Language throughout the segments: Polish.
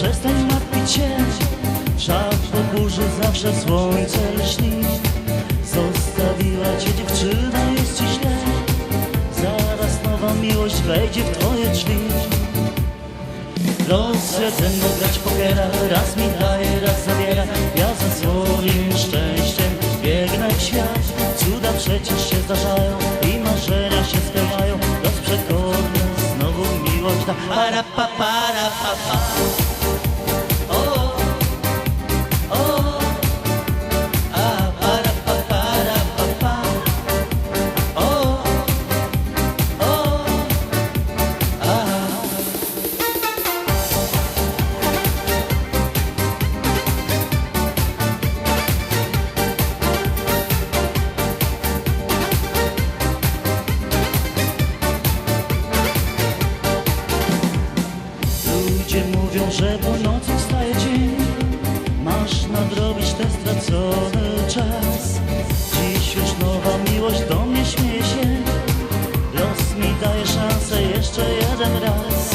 przestań martwić się. Szaf do burzy zawsze słońce lśni cię dziewczyna, jest ci źle. Zaraz nowa miłość wejdzie w twoje drzwi. Los chce ze grać pokera. Raz mi daje, raz zabiera. Ja za swoim szczęściem biegnę w świat. Cuda przecież się zdarzają I marzenia się spełniają. Los przekorny znowu miłość da Para pa para pa pa że po nocy wstaje dzień. Masz nadrobić ten stracony czas. Dziś już nowa miłość do mnie śmieje się. Los mi daje szansę jeszcze jeden raz.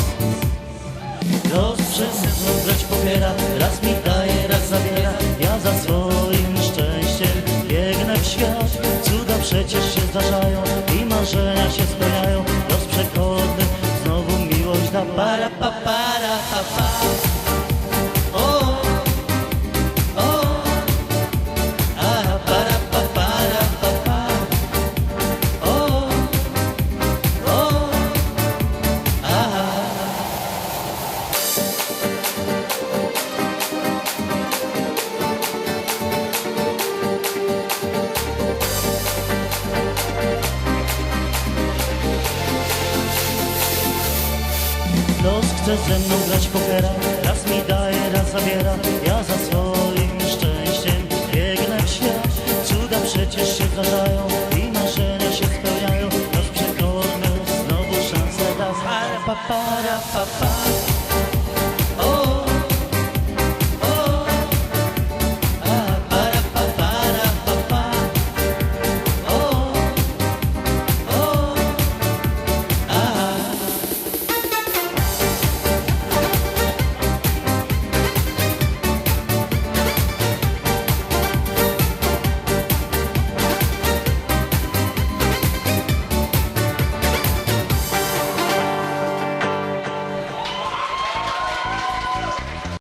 Los przez mną grać pobiera Raz mi daje, raz zabiera. Ja za swoim szczęściem biegnę w świat. Cuda przecież się zdarzają I marzenia się spełniają. Los przekorny znowu miłość da Para pa para Los chce ze mną grać pokera Raz mi daje, raz zabiera. Ja za swoim szczęściem biegnę w świat. Cuda przecież się zdarzają I marzenia się spełniają. Los przekorny znowu szansę da. Para pa para pa pa